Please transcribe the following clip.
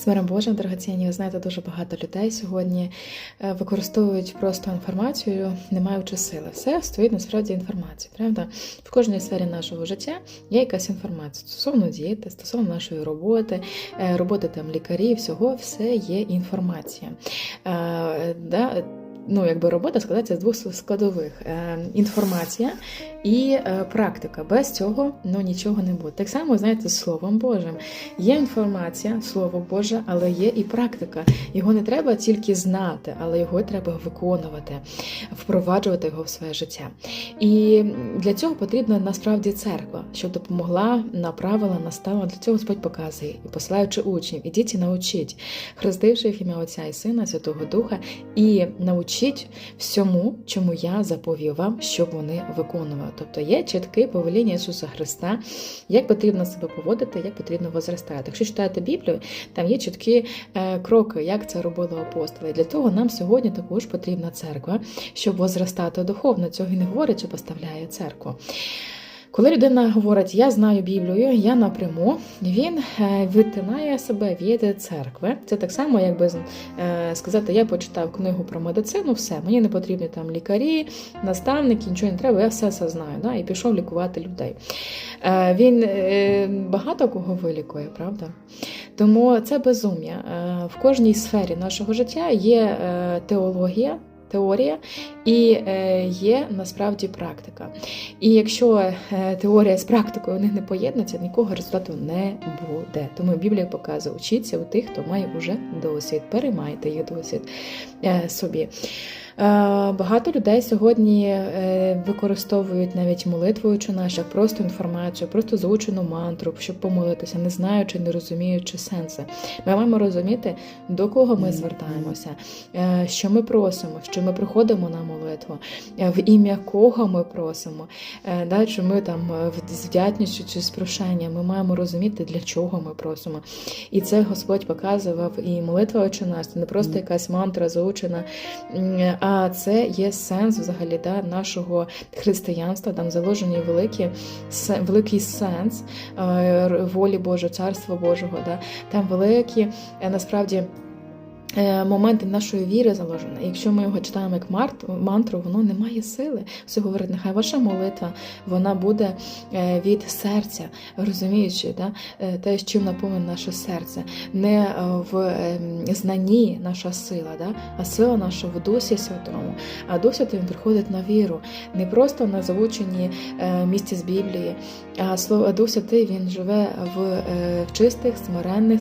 З миром Божим, дорогоцінні, ви знаєте, дуже багато людей сьогодні е, використовують просто інформацію, не маючи сили. Все стоїть насправді інформація, правда? В кожній сфері нашого життя є якась інформація стосовно дієти, стосовно нашої роботи, е, роботи там лікарів, всього, все є інформація. Е, да, Ну, якби робота складається з двох складових: інформація і е, практика. Без цього ну нічого не буде. Так само, знаєте, з Словом Божим. Є інформація, Слово Боже, але є і практика. Його не треба тільки знати, але його треба виконувати, впроваджувати його в своє життя. І для цього потрібна насправді церква, щоб допомогла, направила, наставила. Для цього Господь показує і посилаючи учнів, ідіть і научіть, хрестивши в ім'я Отця і Сина, Святого Духа, і научіть всьому, чому я заповів вам, щоб вони виконували. Тобто є чітке повеління Ісуса Христа, як потрібно себе поводити, як потрібно возростати. Якщо читаєте Біблію, там є чіткі е, кроки, як це робили апостоли. Для того нам сьогодні також потрібна церква, щоб возростати духовно. Цього і не говорить, що поставляє церкву. Коли людина говорить, я знаю Біблію, я напряму, він е, відтинає себе від церкви. Це так само, якби е, сказати, я почитав книгу про медицину, все, мені не потрібні там лікарі, наставники, нічого не треба, я все це знаю. Да? І пішов лікувати людей. Е, Він багато кого вилікує, правда? Тому це безум'я. В кожній сфері нашого життя є теологія. Теорія і е, є насправді практика. І якщо е, теорія з практикою у них не поєднуться, нікого результату не буде. Тому Біблія показує, учіться у тих, хто має вже досвід, переймайте їх досвід е, собі. Багато людей сьогодні використовують навіть молитвуючи наш, як просто інформацію, просто заучену мантру, щоб помолитися, не знаючи, не розуміючи сенси. Ми маємо розуміти, до кого ми звертаємося, що ми просимо, що ми приходимо на молитву, е, в ім'я кого ми просимо, е, да, чи ми там з вдячністю чи з прошенням. Ми маємо розуміти, для чого ми просимо. І це Господь показував і молитва «Отче наш», це не просто якась мантра заучена, а це є сенс взагалі да, нашого християнства. Там заложені великі, великий сенс е, волі Божої, царства Божого. Да. Там великі е, насправді. Е, Моменти нашої віри заложені. Якщо ми його читаємо як мантру, воно не має сили. Все говорить, нехай ваша молитва вона буде е, від серця, розуміючи, да, е, те, з чим наповнене наше серце, не в ем, знанні наша сила, да, а сила наша в Дусі Святому. А Святий він приходить на віру, не просто на заучені е, місці з Біблії, а Святий він живе в чистих, смиренних.